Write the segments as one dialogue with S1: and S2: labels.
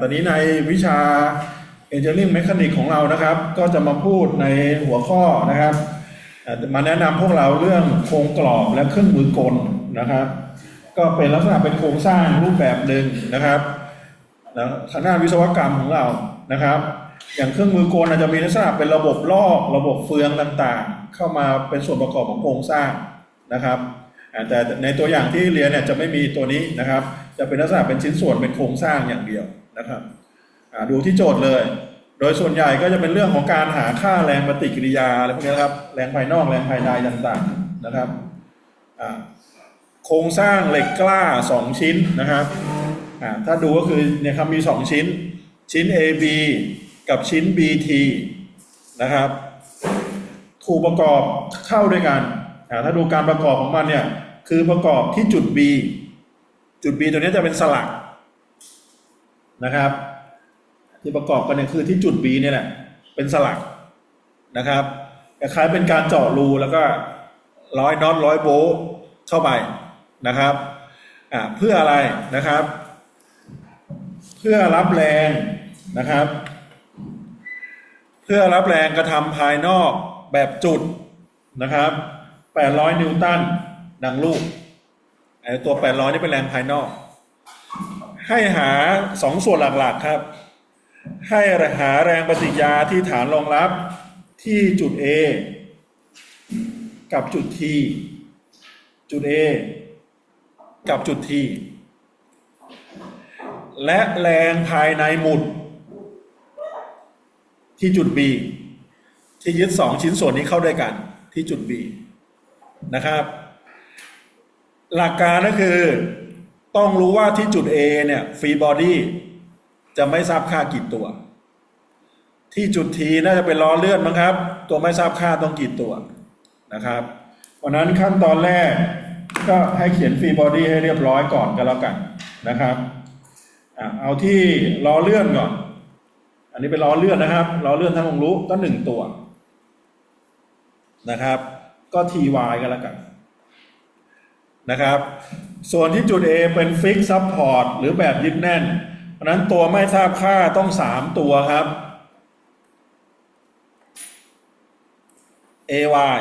S1: ตอนนี้ในวิชา Engineering Mechanics ของเรานะครับ ก็จะมาพูดในหัวข้อนะครับ มาแนะนำพวกเราเรื่องโครงกรอบและเครื่องมือกลนะครับ ก็เป็นลักษณะเป็นโครงสร้างรูปแบบหนึ่งนะครับนะทางด้านวิศวกรรมของเรานะครับ อย่างเครื่องมือกลอาจจะมีลักษณะเป็นระบบลอกระบบเฟืองต่างๆ เข้ามาเป็นส่วนประกอบของโครงสร้างนะครับแต่ในตัวอย่างที่เรียนเนี่ยจะไม่มีตัวนี้นะครับ จะเป็นลักษณะเป็นชิ้นส่วนเป็นโครงสร้างอย่างเดียว นะครับดูที่โจทย์เลย โดยส่วนใหญ่ก็จะเป็นเรื่องของการหาค่าแรงปฏิกิริยาอะไรพวกนี้นครับ แรงภายนอกแรงภายในต่างๆนะครับโครงสร้างเหล็กกล้า 2 ชิ้นนะครับถ้าดูก็คือเนี่ยครับมี 2 ชิ้น ชิ้น AB กับชิ้น BT นะครับถูกประกอบเข้าด้วยกัน ถ้าดูการประกอบของมันเนี่ยคือประกอบที่จุด B จุด B ตัวนี้จะเป็นสลัก นะครับ ที่ประกอบกันเนี่ยคือที่จุด B เนี่ยแหละเป็นสลักนะครับคล้ายเป็นการเจาะรูแล้วก็ร้อยน็อตร้อยโบลต์เข้าไปนะครับอ่าเพื่ออะไรนะครับ เพื่อรับแรงนะครับ เพื่อรับแรงกระทำภายนอกแบบจุดนะครับ 800 นิวตันดังลูกไอ้ตัว 800 นี่เป็นแรงภายนอก ให้หาสองส่วนหลักๆครับ ให้หาแรงปฏิกิริยาที่ฐานรองรับที่จุด A กับจุด T จุด A กับจุด T และแรงภายในหมุด ที่จุด B ที่ยึดสองชิ้นส่วนนี้เข้าด้วยกันที่จุด B นะครับ หลักการก็คือ ต้องรู้ว่าที่จุด A เนี่ยฟรีบอดี้จะไม่ทราบค่ากี่ตัว ที่จุด T น่าจะเป็นล้อเลื่อนมั้งครับ ตัวไม่ทราบค่าต้องกี่ตัวนะครับ เพราะนั้นขั้นตอนแรกก็ให้เขียนฟรีบอดี้ให้เรียบร้อยก่อนก็แล้วกันนะครับเอาที่ล้อเลื่อนก่อน อันนี้เป็นล้อเลื่อนนะครับล้อเลื่อนทั้งลงรู้ก็หนึ่งตัวนะครับ ก็ ty กันแล้วกัน นะครับ ส่วนที่จุด A เป็นฟิกซับพอร์ตหรือแบบยึดแน่น เพราะนั้นตัวไม่ทราบค่าต้องสามตัวครับ AY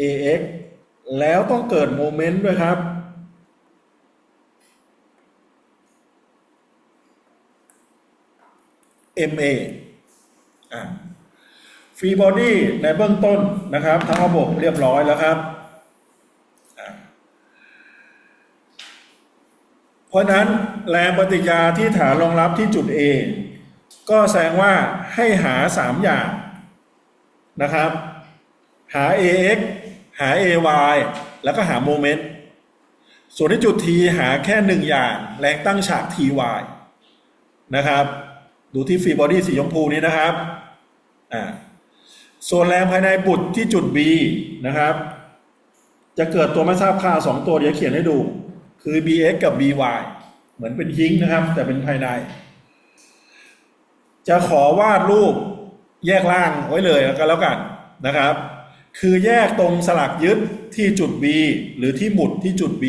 S1: AX แล้วต้องเกิดโมเมนต์ด้วยครับ MA อ่า ฟรีบอดี้ในเบื้องต้นนะครับทั้งระบบเรียบร้อยแล้วครับ เพราะฉะนั้นแรงปฏิกิริยาที่ฐานรองรับที่จุด A ก็แสดงว่าให้หา 3 อย่างนะครับ หา AX หา AY แล้วก็หาโมเมนต์ส่วนที่จุด T หาแค่หนึ่งอย่าง แรงตั้งฉาก TY นะครับ ดูที่ฟรีบอดี้สีชมพูนี้นะครับอ่า ส่วนแรงภายในบุตรที่จุด B นะครับ จะเกิดตัวไม่ทราบค่า 2 ตัวเดี๋ยวเขียนให้ดู คือ BX กับ BY เหมือนเป็นฮิงนะครับ แต่เป็นภายใน จะขอวาดรูปแยกล่างไว้เลยก็แล้วกันนะครับ คือแยกตรงสลักยึดที่จุด B หรือที่หมุดที่จุด B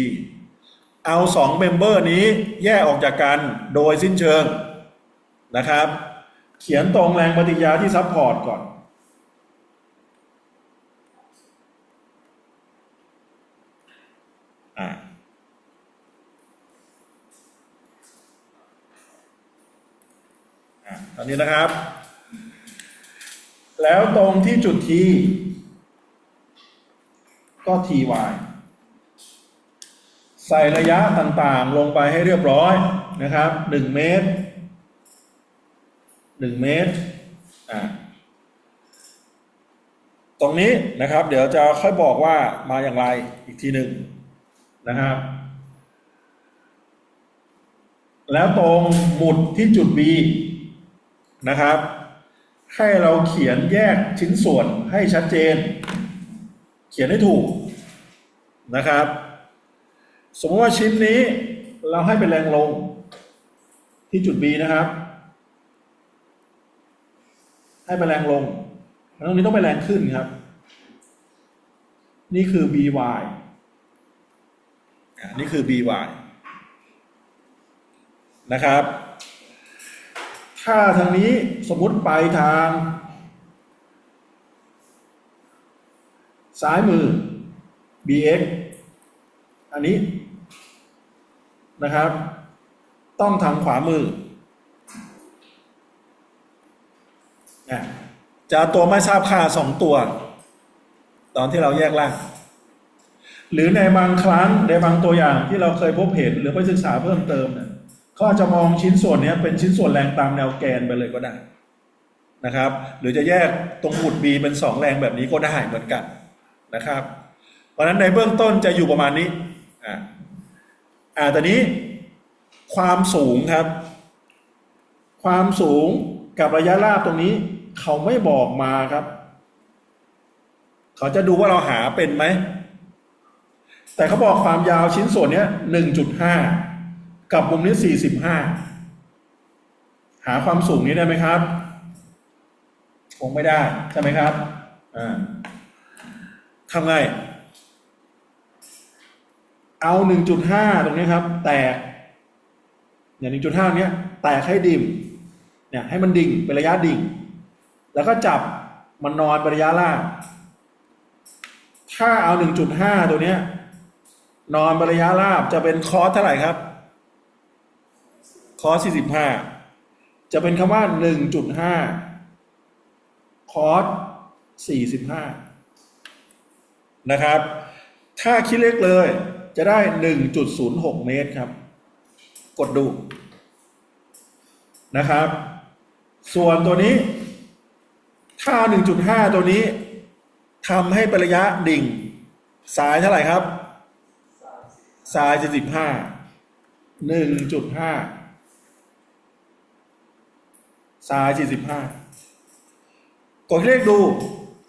S1: เอาสองเมมเบอร์นี้แยกออกจากกันโดยสิ้นเชิงนะครับ เขียนตรงแรงปฏิกิริยาที่ซัพพอร์ตก่อน อ่า อ่า ตอนนี้นะครับ แล้วตรงที่จุด T ก็ ty ใส่ระยะต่างๆ ลงไปให้เรียบร้อยนะครับ1เมตรหนึ่งเมตรอ่าตรงนี้นะครับ เดี๋ยวจะค่อยบอกว่ามาอย่างไรอีกทีหนึ่งนะครับ แล้วตรงหมุดที่จุด B นะครับ ให้เราเขียนแยกชิ้นส่วนให้ชัดเจน เขียนให้ถูกนะครับ สมมติว่าชิ้นนี้เราให้เป็นแรงลงที่จุด B นะครับ ให้เป็นแรงลงตรงนี้ต้องเป็นแรงขึ้นครับ นี่คือ by นี่คือ by นะครับ ถ้าทางนี้สมมุติไปทาง ซ้ายมือ bx อันนี้นะครับ ต้องทางขวามือจะเอาตัวไม่ทราบค่าสองตัว ตอนที่เราแยกล่าง หรือในบางครั้งในบางตัวอย่างที่เราเคยพบเห็นหรือไปศึกษาเพิ่มเติมเนี่ย เขาอาจจะมองชิ้นส่วนนี้เป็นชิ้นส่วนแรงตามแนวแกนไปเลยก็ได้นะครับ หรือจะแยกตรงหมุด B เป็นสองแรงแบบนี้ก็ได้เหมือนกันนะครับ เพราะฉะนั้นในเบื้องต้นจะอยู่ประมาณนี้อ่าอ่าตอนนี้ความสูงครับ ความสูงกับระยะราบตรงนี้ เขาไม่บอกมาครับ เขาจะดูว่าเราหาเป็นไหม แต่เขาบอกความยาวชิ้นส่วนนี้หนึ่งจุดห้า กับมุมนี้สี่สิบห้าหาความสูงนี้ได้ไหมครับ คงไม่ได้ ใช่ไหมครับอ่าทำไง เอาหนึ่งจุดห้าตรงนี้ครับ แตกเนี่ยหนึ่งจุดห้าเนี้ยแตกให้ดิ่มเนี่ยให้มันดิ่งเป็นระยะดิ่ง แล้วก็จับมันนอนเป็นระยะล่างถ้าเอาหนึ่งจุดห้าตัวเนี้ยนอนบระยะราบจะเป็นคอร์สเท่าไหร่ครับ คอสสี่สิบห้าจะเป็นคำว่าหนึ่งจุดห้าคอสสี่สิบห้านะครับ ถ้าคิดเล็กเลยจะได้หนึ่งจุดศูนย์หกเมตรครับ กดดูนะครับ ส่วนตัวนี้ ถ้าหนึ่งจุดห้าตัวนี้ทำให้เป็นระยะดิ่ง สายเท่าไหร่ครับ สายจะสิบห้าหนึ่งจุดห้า สายสี่สิบห้ากดเลขดู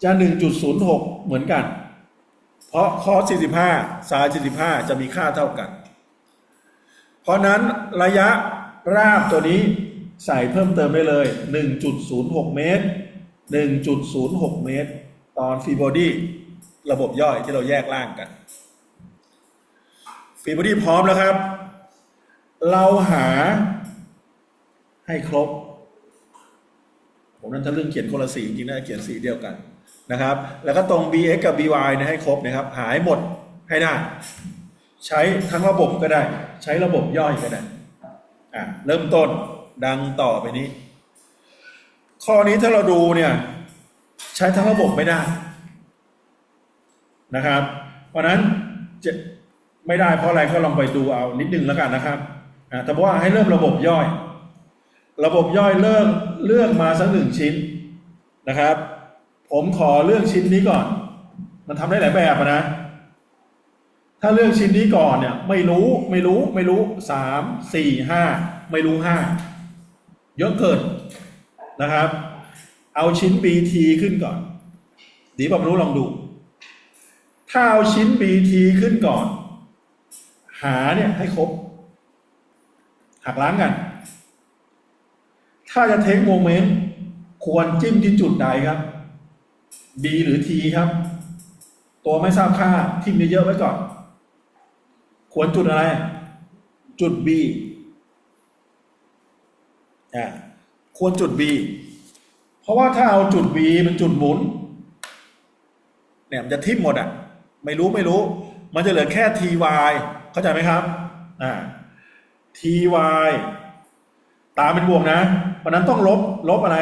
S1: จะหนึ่งจุดศูนย์หกเหมือนกัน เพราะคอสี่สิบห้าสายสี่สิบห้าจะมีค่าเท่ากัน เพราะนั้นระยะราบตัวนี้ใส่เพิ่มเติมได้เลย 1.06 เมตร 1.06 เมตร ตอนฟีบอดี้ระบบย่อยที่เราแยกล่างกันฟีบอดี้พร้อมแล้วครับ เราหาให้ครบ ผมนั้นถ้าเรื่องเขียนคนละสีจริงๆน่าจะเขียนสีเดียวกันนะครับ แล้วก็ตรง bx กับ by นยให้ครบนะครับ หายหมดให้ได้ ใช้ทั้งระบบก็ได้ ใช้ระบบย่อยก็ได้อะเริ่มต้นดังต่อไปนี้ ข้อนี้ถ้าเราดูเนี่ย ใช้ทั้งระบบไม่ได้นะครับ เพราะฉะนั้นจะไม่ได้เพราะอะไรก็ลองไปดูเอานิดนึงแล้วกันนะครับอะแต่ว่าให้เริ่มระบบย่อย ระบบย่อยเลือกเลือกมาสักหนึ่งชิ้นนะครับ ผมขอเลือกชิ้นนี้ก่อน มันทำได้หลายแบบนะ ถ้าเลือกชิ้นนี้ก่อนเนี่ย ไม่รู้ไม่รู้ไม่รู้สามสี่ห้าไม่รู้ห้าเยอะเกินนะครับ เอาชิ้น BT ขึ้นก่อน ดีป่ะไม่รู้ลองดู ถ้าเอาชิ้น BT ขึ้นก่อน หาเนี่ยให้ครบ หักล้างกัน ถ้าจะเทคโมเมนต์ควรจิ้มที่จุดใดครับ B หรือ T ครับ ตัวไม่ทราบค่าทิ้มเยอะไว้ก่อน ควรจุดอะไร จุด B อ่าควรจุด B เพราะว่าถ้าเอาจุด B เป็นจุดหมุนเนี่ยมันจะทิ่มหมดอะ ไม่รู้ไม่รู้ มันจะเหลือแค่ TY เข้าใจไหมครับอ่า TY ตามเป็นบวกนะเพราะนั้นต้องลบลบอะไร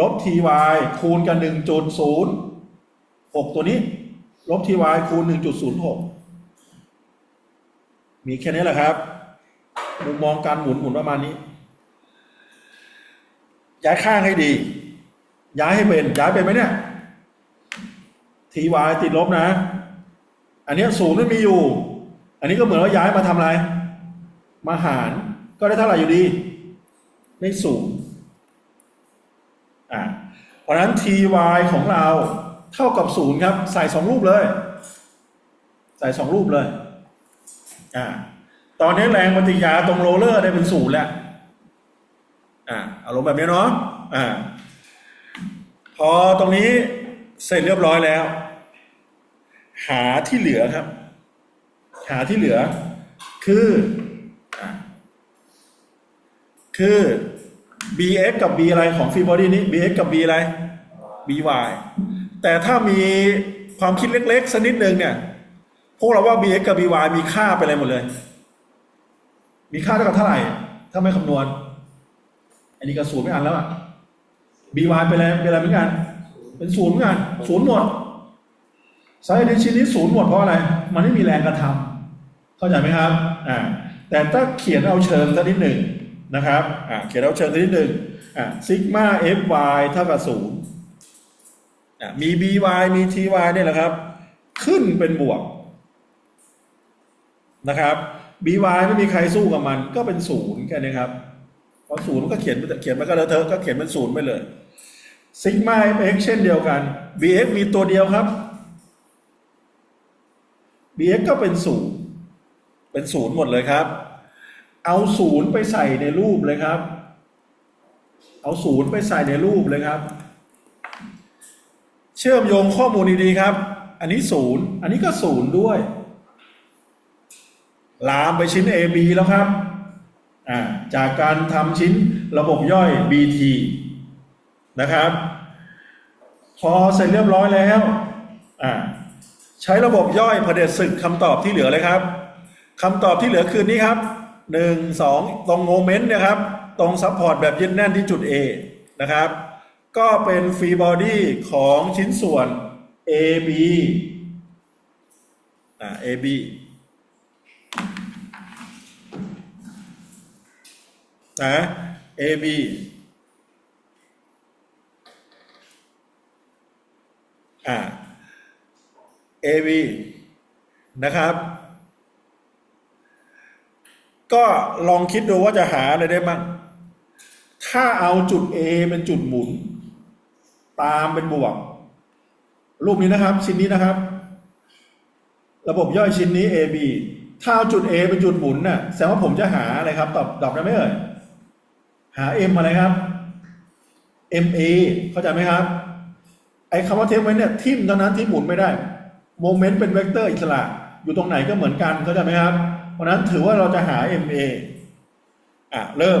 S1: ลบ ty คูณกับหนึ่งจุดศูนย์หกตัวนี้ ลบ ty คูณหนึ่งจุดศูนย์หกมีแค่นี้แหละครับ มุมมองการหมุนหมุนประมาณนี้ ย้ายข้างให้ดี ย้ายให้เป็น ย้ายเป็นไหมเนี่ย ty ติดลบนะ อันนี้ศูนย์ไม่มีอยู่ อันนี้ก็เหมือนว่าย้ายมาทำอะไร มาหารก็ได้เท่าไหร่อยู่ดี ได้ศูนย์อ่าเพราะนั้น ty ของเราเท่ากับศูนย์ครับ ใส่สองรูปเลย ใส่สองรูปเลยอ่าตอนนี้แรงปฏิกิริยาตรงโรลเลอร์ได้เป็นศูนย์แล้วอ่าอารมณ์แบบนี้เนาะอ่าพอตรงนี้เสร็จเรียบร้อยแล้ว หาที่เหลือครับ หาที่เหลือ คืออ่าคือ bx กับ b อะไรของฟรีบอดี้นี้ bx กับ b อะไร by แต่ถ้ามีความคิดเล็กๆสักนิดหนึ่งเนี่ย พวกเราว่า bx กับ by มีค่าเป็นอะไรหมดเลย มีค่าเท่ากับเท่าไหร่ ถ้าไม่คำนวณ อันนี้ก็ศูนย์ไม่อ่านแล้วอะ by เป็นอะไรเป็นอะไรเหมือนกัน เป็นศูนย์เหมือนกันศูนย์หมดสาเหตุในชิ้นนี้ศูนย์หมดเพราะอะไร มันไม่มีแรงกระทำเข้าใจไหมครับ อ่า แต่ถ้าเขียนเอาเชิงสักนิดหนึ่ง นะครับอ่าเขียนเอาเชิงสักนิดหนึ่งอ่าซิกมา fy เท่ากับศูนย์อ่ามี by มี ty เนี่ยแหละครับ ขึ้นเป็นบวกนะครับ by ไม่มีใครสู้กับมัน ก็เป็นศูนย์แค่นี้ครับเพราะศูนย์ก็เขียนเขียนมันก็เลอะเทอะก็เขียนเป็นศูนย์ไปเลยซิกมา fx เช่นเดียวกัน bx มีตัวเดียวครับ bx ก็เป็นศูนย์เป็นศูนย์หมดเลยครับ เอาศูนย์ไปใส่ในรูปเลยครับ เอาศูนย์ไปใส่ในรูปเลยครับ เชื่อมโยงข้อมูลดีๆครับ อันนี้ศูนย์อันนี้ก็ศูนย์ด้วย ลามไปชิ้น AB แล้วครับ จากการทำชิ้นระบบย่อย BT นะครับ พอเสร็จเรียบร้อยแล้วใช้ระบบย่อยเผด็จศึกคำตอบที่เหลือเลยครับคำตอบที่เหลือคือนี้ครับ หนึ่งสองตรงโมเมนต์นะครับ ตรงซัพพอร์ตแบบยึดแน่นที่จุด A นะครับ ก็เป็นฟรีบอดี้ของชิ้นส่วน AB อ่า AB นะ AB อ่า AB นะครับ ก็ลองคิดดูว่าจะหาอะไรได้บ้าง ถ้าเอาจุด A เป็นจุดหมุน ตามเป็นบวก รูปนี้นะครับ ชิ้นนี้นะครับ ระบบย่อยชิ้นนี้ AB ถ้าเอาจุด A เป็นจุดหมุนน่ะแสดงว่าผมจะหาอะไรครับ ตอบตอบได้ไหมเอ่ย หา M อะไรครับ MA เข้าใจไหมครับ ไอ้คำว่าเทปไว้เนี่ยทิมเท่านั้นที่หมุนไม่ได้ โมเมนต์เป็นเวกเตอร์อิสระ อยู่ตรงไหนก็เหมือนกันเข้าใจไหมครับ เพราะนั้นถือว่าเราจะหา MA อะเริ่ม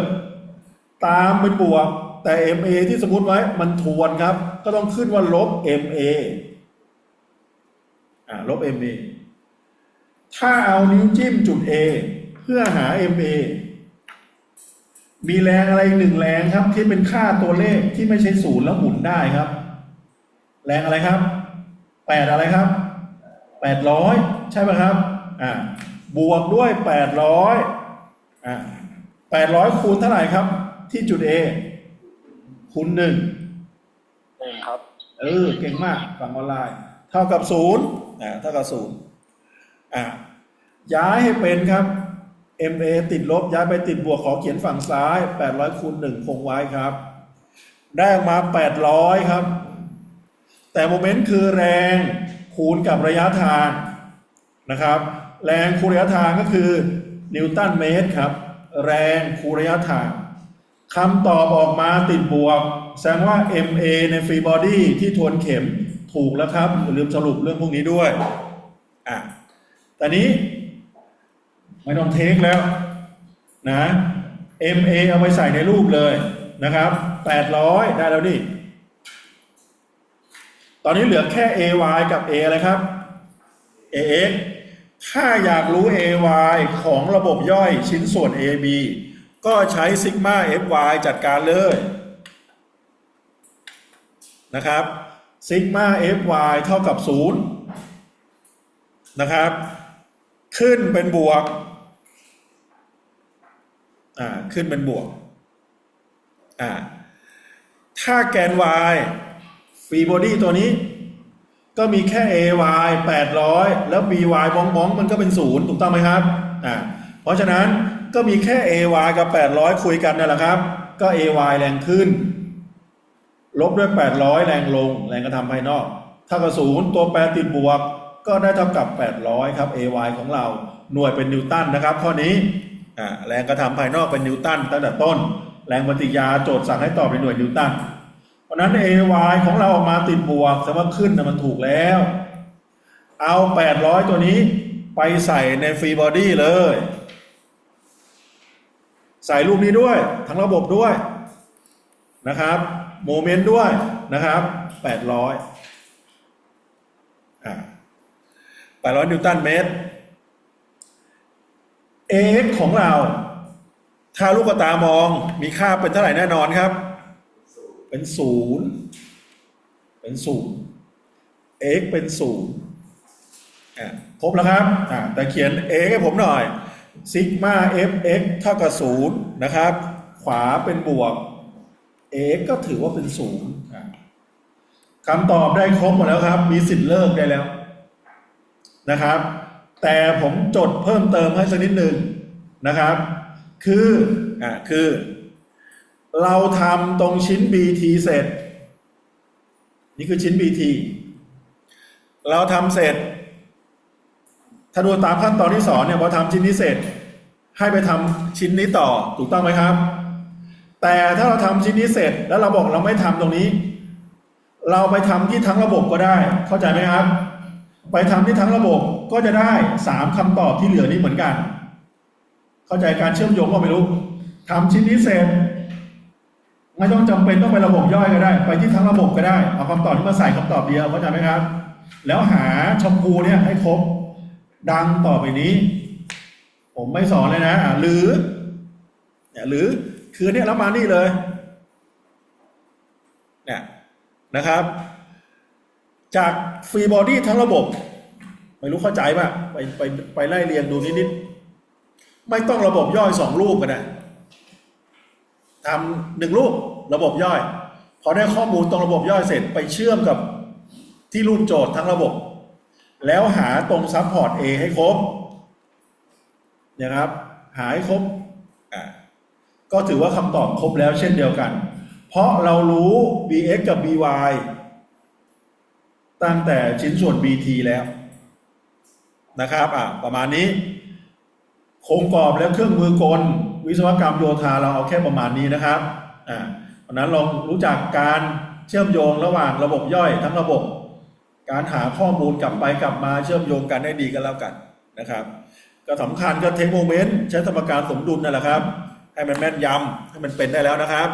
S1: ตามเป็นบวก แต่ MA ที่สมมติไว้มันทวนครับ ก็ต้องขึ้นว่าลบ MA อะลบ MA ถ้าเอานิ้วจิ้มจุด A เพื่อหา MA มีแรงอะไรหนึ่งแรงครับ ที่เป็นค่าตัวเลขที่ไม่ใช่ศูนย์แล้วหมุนได้ครับ แรงอะไรครับแปดอะไรครับแปดร้อยใช่ไหมครับ อ่า บวกด้วยแปดร้อยอ่าแปดร้อยคูณเท่าไหร่ครับ ที่จุด A คูณหนึ่ง
S2: หนึ่งครับ
S1: เออ เก่งมากฝั่งออนไลน์ เท่ากับศูนย์อ่าเท่ากับศูนย์อ่าย้ายให้เป็นครับ MA ติดลบย้ายไปติดบวกขอเขียนฝั่งซ้าย 800คูณ1คงไว้ครับ ได้ออกมา 800 ครับ แต่โมเมนต์คือแรงคูณกับระยะทางนะครับ แรงคูณระยะทางก็คือนิวตันเมตรครับ แรงคูณระยะทางคำตอบออกมาติดบวก แสดงว่า MA ในฟรีบอดี้ที่ทวนเข็มถูกแล้วครับอย่าลืมสรุปเรื่องพวกนี้ด้วยอะต่นี้ไม่ต้องเทคแล้วนะ MA เอาไปใส่ในรูปเลยนะครับ 800 ได้แล้วนี่ ตอนนี้เหลือแค่ AY กับ A อะไรครับ AX ถ้าอยากรู้ AY ของระบบย่อยชิ้นส่วน AB ก็ใช้ซิกมา FY จัดการเลยนะครับซิกมา FY เท่ากับ 0 นะครับ ขึ้นเป็นบวก อ่า ขึ้นเป็นบวก อ่า ถ้าแกน y ฟรีบอดี้ตัวนี้ ก็มีแค่ ay 800 แล้ว by บ้องบ้องมันก็เป็นศูนย์ถูกต้องไหมครับอ่าเพราะฉะนั้นก็มีแค่ ay กับ 800 คุยกันนั่นแหละครับ ก็ ay แรงขึ้น ลบด้วย 800 แรงลง แรงกระทำภายนอกถ้ากับศูนย์ตัวแปรติดบวก ก็ได้เท่ากับ 800 ครับ ay ของเราหน่วยเป็นนิวตันนะครับ ข้อนี้อ่าแรงกระทำภายนอกเป็นนิวตันตั้งแต่ต้น แรงปฏิกิริยาโจทย์สั่งให้ตอบเป็นหน่วยนิวตัน ราะนั้น ay ของเราออกมาติดบวกแสดงว่าขึ้นนะมันถูกแล้ว เอา 800 ตัวนี้ไปใส่ในฟรีบอดี้เลย ใส่รูปนี้ด้วย ทั้งระบบด้วยนะครับ โมเมนต์ด้วยนะครับแปดร้อยอ่าแปดร้อยนิวตันเมตร AX ของเรา ถ้าลูกตามองมีค่าเป็นเท่าไหร่แน่นอนครับ เป็นศูนย์เป็นศูนย์ x เป็นศูนย์อะครบแล้วครับอะแต่เขียน x ให้ผมหน่อยซิกมา fx เท่ากับศูนย์นะครับ ขวาเป็นบวก x ก็ถือว่าเป็นศูนย์คำตอบได้ครบหมดแล้วครับ มีสิทธิ์เลิกได้แล้วนะครับ แต่ผมจดเพิ่มเติมให้สักนิดหนึ่งนะครับ คืออะคือ เราทำตรงชิ้น BT เสร็จ นี่คือชิ้น BT เราทำเสร็จ ถ้าดูตามขั้นตอนที่สอนเนี่ยพอทำชิ้นนี้เสร็จ ให้ไปทำชิ้นนี้ต่อถูกต้องไหมครับ แต่ถ้าเราทำชิ้นนี้เสร็จ แล้วเราบอกเราไม่ทำตรงนี้ เราไปทำที่ทั้งระบบก็ได้ เข้าใจไหมครับ ไปทำที่ทั้งระบบก็จะได้สามคำตอบที่เหลือนี้เหมือนกัน เข้าใจการเชื่อมโยงก็ไม่รู้ทำชิ้นนี้เสร็จ ไม่ต้องจำเป็นต้องไประบบย่อยก็ได้ ไปที่ทั้งระบบก็ได้ เอาคำตอบที่มาใส่คำตอบเดียวเข้าใจไหมครับ แล้วหาชมพูเนี่ยให้ครบ ดังต่อไปนี้ ผมไม่สอนเลยนะหรือเนี่ยหรือคือเนี่ยแล้วมานี่เลยเนี่ยนะครับ จากฟรีบอดี้ทั้งระบบ ไม่รู้เข้าใจป่ะไปไปไปไล่เรียงดูนิดๆไม่ต้องระบบย่อยสองรูปก็ได้ทำหนึ่งรูป ระบบย่อย พอได้ข้อมูลตรงระบบย่อยเสร็จไปเชื่อมกับที่รูปโจทย์ทั้งระบบ แล้วหาตรงซับพอร์ต A ให้ครบนะครับ หาให้ครบอะก็ถือว่าคำตอบครบแล้วเช่นเดียวกัน เพราะเรารู้ bx กับ by ตั้งแต่ชิ้นส่วน bt แล้วนะครับอะประมาณนี้โครงกรอบและเครื่องมือกล วิศวกรรมโยธาเราเอาแค่ประมาณนี้นะครับอ่า เพราะนั้นลองรู้จักการเชื่อมโยงระหว่างระบบย่อยทั้งระบบ การหาข้อมูลกลับไปกลับมาเชื่อมโยงกันได้ดีกันแล้วกันนะครับ ก็สำคัญก็เทคโมเมนต์ใช้สมการสมดุลนั่นแหละครับ ให้มันแม่นยำให้มันเป็นได้แล้วนะครับ